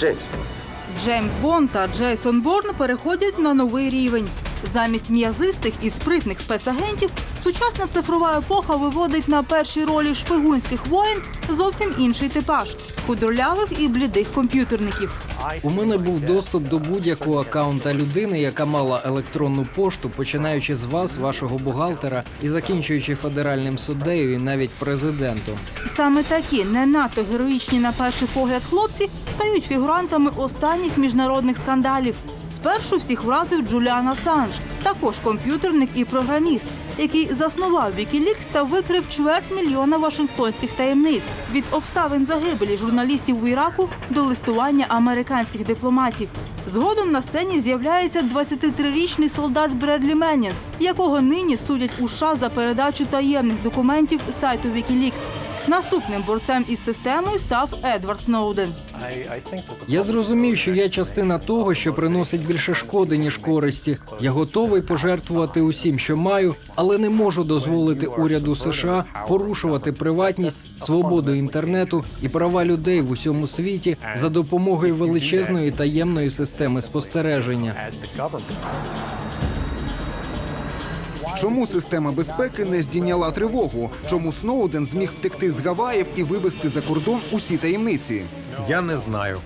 Джеймс. Джеймс Бонд та Джейсон Борн переходять на новий рівень. Замість м'язистих і спритних спецагентів сучасна цифрова епоха виводить на перші ролі шпигунських воїн зовсім інший типаж худорлявих і блідих комп'ютерників. У мене був доступ до будь-якого акаунта людини, яка мала електронну пошту, починаючи з вас, вашого бухгалтера, і закінчуючи федеральним суддею і навіть президентом. Саме такі не надто героїчні на перший погляд хлопці стають фігурантами останніх міжнародних скандалів. Спершу всіх вразив Джуліан Асанж, також комп'ютерник і програміст, який заснував Wikileaks та викрив чверть мільйона вашингтонських таємниць від обставин загибелі журналістів у Іраку до листування американських дипломатів. Згодом на сцені з'являється 23-річний солдат Бредлі Меннінг, якого нині судять у США за передачу таємних документів сайту Wikileaks. Наступним борцем із системою став Едвард Сноуден. Я зрозумів, що я частина того, що приносить більше шкоди ніж користі. Я готовий пожертвувати усім, що маю, але не можу дозволити уряду США порушувати приватність, свободу інтернету і права людей в усьому світі за допомогою величезної таємної системи спостереження. Чому система безпеки не здійняла тривогу? Чому Сноуден зміг втекти з Гаваїв і вивезти за кордон усі таємниці? Я не знаю.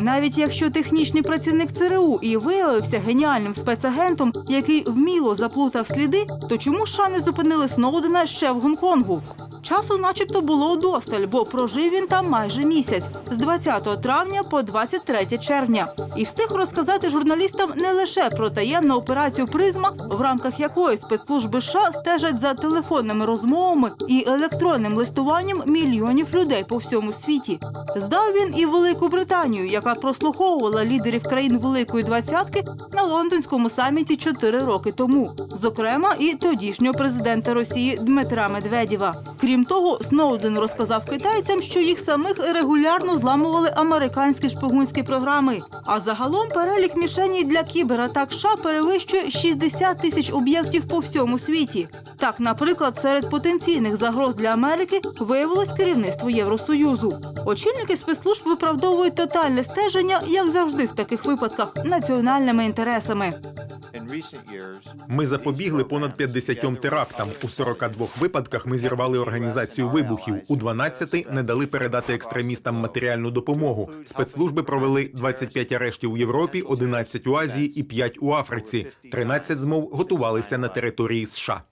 Навіть якщо технічний працівник ЦРУ і виявився геніальним спецагентом, який вміло заплутав сліди, то чому США не зупинили Сноудена ще в Гонконгу? Часу, начебто, було удосталь, бо прожив він там майже місяць з 20 травня по 23 червня, і встиг розказати журналістам не лише про таємну операцію Призма, в рамках якої спецслужби США стежать за телефонними розмовами і електронним листуванням мільйонів людей по всьому світі. Здав він і Велику Британію, яка прослуховувала лідерів країн Великої двадцятки на лондонському саміті чотири роки тому, зокрема і тодішнього президента Росії Дмитра Медведєва. Крім того, Сноуден розказав китайцям, що їх самих регулярно зламували американські шпигунські програми. А загалом перелік мішеній для кібератак США перевищує 60 тисяч об'єктів по всьому світі. Так, наприклад, серед потенційних загроз для Америки виявилось керівництво Євросоюзу. Очільники спецслужб виправдовують тотальне стеження, як завжди в таких випадках, національними інтересами. Ми запобігли понад 50 терактам. У 42 випадках ми зірвали організацію вибухів. У 12 не дали передати екстремістам матеріальну допомогу. Спецслужби провели 25 арештів у Європі, 11 у Азії і 5 у Африці. 13 змов готувалися на території США.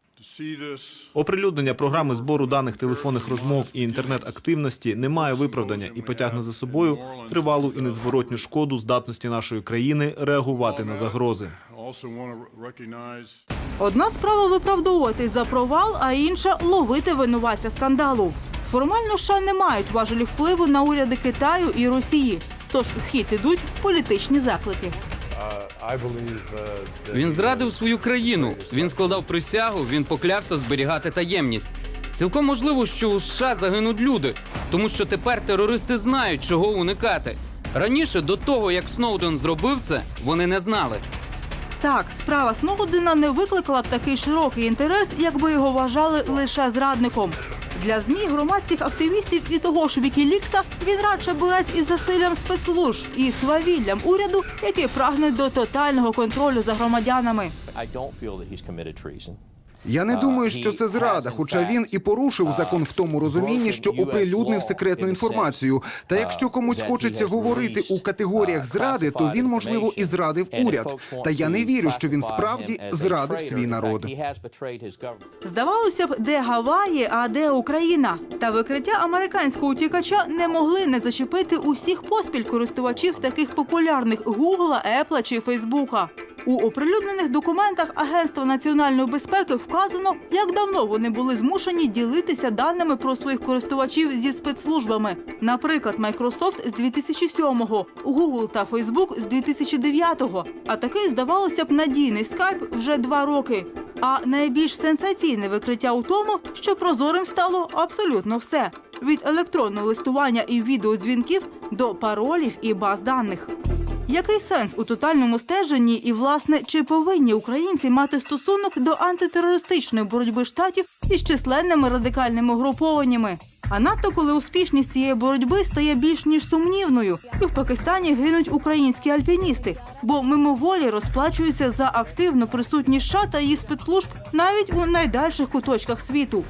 Оприлюднення програми збору даних телефонних розмов і інтернет-активності не має виправдання і потягне за собою тривалу і незворотню шкоду здатності нашої країни реагувати на загрози. Also want to recognize Одна справа виправдовувати за провал, а інша ловити винуватця скандалу. Формально США не мають важелі впливу на уряди Китаю і Росії. Тож в хід ідуть політичні заклики. Він зрадив свою країну. Він складав присягу, він поклявся зберігати таємність. Цілком можливо, що у США загинуть люди, тому що тепер терористи знають, чого уникати. Раніше, до того як Сноуден зробив це, вони не знали. Так, справа Сноудена не викликала б такий широкий інтерес, якби його вважали лише зрадником. Для ЗМІ, громадських активістів і того ж Вікілікса він радше борець із засиллям спецслужб і свавіллям уряду, який прагне до тотального контролю за громадянами. Я не думаю, що це зрада, хоча він і порушив закон в тому розумінні, що оприлюднив секретну інформацію. Та якщо комусь хочеться говорити у категоріях зради, то він можливо і зрадив уряд. Та я не вірю, що він справді зрадив свій народ. Здавалося б, де Гаваї, а де Україна. Та викриття американського утікача не могли не зачепити усіх поспіль користувачів таких популярних Гугла, Епла чи Фейсбука. У оприлюднених документах Агентства національної безпеки вказано, як давно вони були змушені ділитися даними про своїх користувачів зі спецслужбами. Наприклад, Microsoft з 2007-го, Google та Facebook з 2009-го. А такий, здавалося б, надійний скайп вже два роки. А найбільш сенсаційне викриття у тому, що прозорим стало абсолютно все: від електронного листування і відеодзвінків до паролів і баз даних. Який сенс у тотальному стеженні і, власне, чи повинні українці мати стосунок до антитерористичної боротьби штатів із численними радикальними угрупованнями? А надто коли успішність цієї боротьби стає більш ніж сумнівною, і в Пакистані гинуть українські альпіністи, бо мимоволі розплачуються за активну присутність США та її спецслужб навіть у найдальших куточках світу.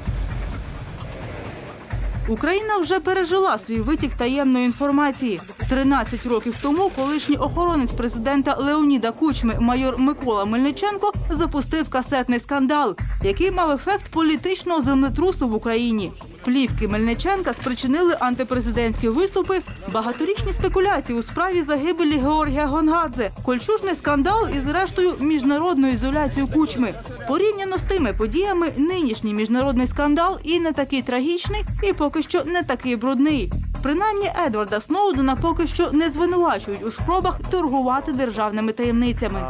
Україна вже пережила свій витік таємної інформації. 13 років тому колишній охоронець президента Леоніда Кучми, майор Микола Мельниченко, запустив касетний скандал, який мав ефект політичного землетрусу в Україні. Плівки Мельниченка спричинили антипрезидентські виступи, багаторічні спекуляції у справі загибелі Георгія Гонгадзе, кольчужний скандал і, зрештою, міжнародну ізоляцію кучми. Порівняно з тими подіями, нинішній міжнародний скандал і не такий трагічний, і поки що не такий брудний. Принаймні Едварда Сноудена поки що не звинувачують у спробах торгувати державними таємницями.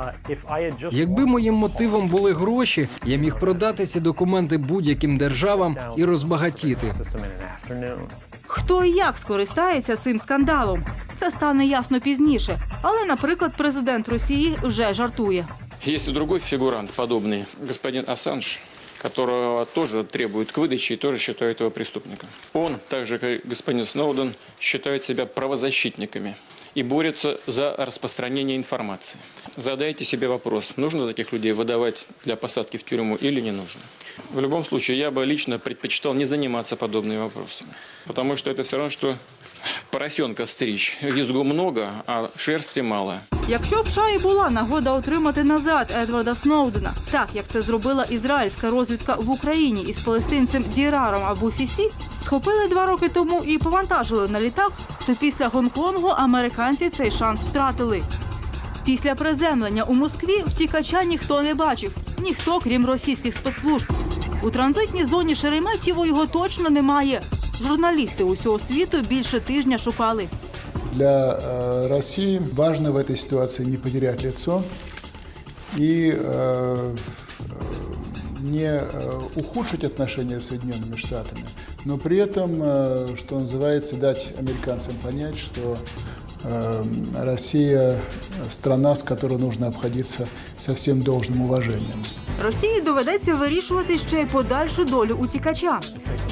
Якби моїм мотивом були гроші, я міг продати ці документи будь-яким державам і розбагатіти. Хто і як скористається цим скандалом? Це стане ясно пізніше. Але, наприклад, президент Росії вже жартує. Есть и другой фигурант подобный, господин Ассанж, которого тоже требуют к выдаче и тоже считают его преступником. Он, так же как господин Сноуден, считают себя правозащитниками и борются за распространение информации. Задайте себе вопрос, нужно таких людей выдавать для посадки в тюрьму или не нужно. В любом случае, я бы лично предпочитал не заниматься подобными вопросами, потому что это все равно, что поросенка стричь. Визгу много, а шерсти мало. Якщо в США і була нагода отримати назад Едварда Сноудена, так як це зробила ізраїльська розвідка в Україні із палестинцем Діраром Абу Сісі, схопили два роки тому і повантажили на літак, то після Гонконгу американці цей шанс втратили. Після приземлення у Москві втікача ніхто не бачив, ніхто, крім російських спецслужб. У транзитній зоні Шереметьєво його точно немає. Журналісти усього світу більше тижня шукали. Для э, России важно в этой ситуации не потерять лицо и э, э, не э, ухудшить отношения с Соединенными Штатами, но при этом, э, что называется, дать американцам понять, что э, Россия страна, с которой нужно обходиться со всем должным уважением. Росії доведеться вирішувати ще й подальшу долю утікача.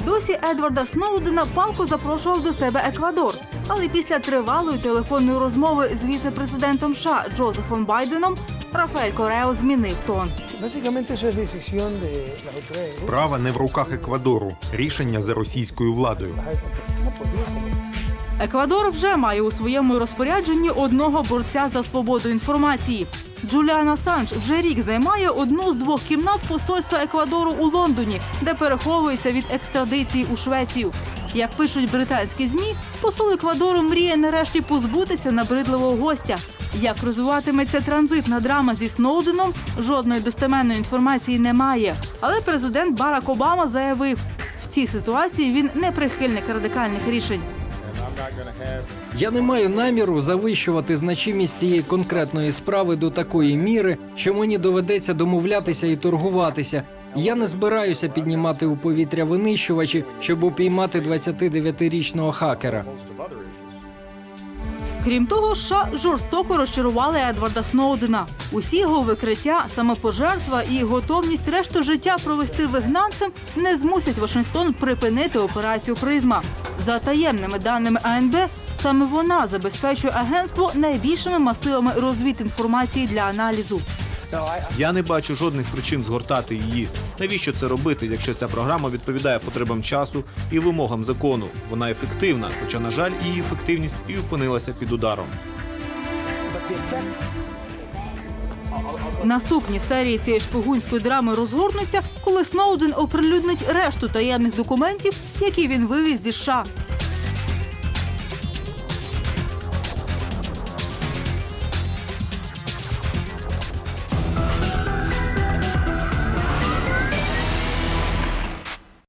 Досі Едварда Сноудена палко запрошував до себе Еквадор, але після тривалої телефонної розмови з віце-президентом США Джозефом Байденом Рафаель Корео змінив тон. Справа не в руках Еквадору. Рішення за російською владою. Еквадор вже має у своєму розпорядженні одного борця за свободу інформації. Джуліан Асанж вже рік займає одну з двох кімнат посольства Еквадору у Лондоні, де переховується від екстрадиції у Швецію. Як пишуть британські змі, посол Еквадору мріє нарешті позбутися набридливого гостя. Як розвиватиметься транзитна драма зі Сноуденом, жодної достеменної інформації немає. Але президент Барак Обама заявив, в цій ситуації він не прихильник радикальних рішень. Я не маю наміру завищувати значимість цієї конкретної справи до такої міри, що мені доведеться домовлятися і торгуватися. Я не збираюся піднімати у повітря винищувачі, щоб упіймати 29-річного хакера. Крім того, США жорстоко розчарували Едварда Сноудена. Усі його викриття, самопожертва і готовність решту життя провести вигнанцем не змусять Вашингтон припинити операцію Призма. За таємними даними АНБ, саме вона забезпечує агентство найбільшими масивами розвідінформації для аналізу. Я не бачу жодних причин згортати її. Навіщо це робити, якщо ця програма відповідає потребам часу і вимогам закону? Вона ефективна, хоча, на жаль, її ефективність і опинилася під ударом. Наступні серії цієї шпигунської драми розгорнуться, коли Сноуден оприлюднить решту таємних документів, які він вивіз зі США.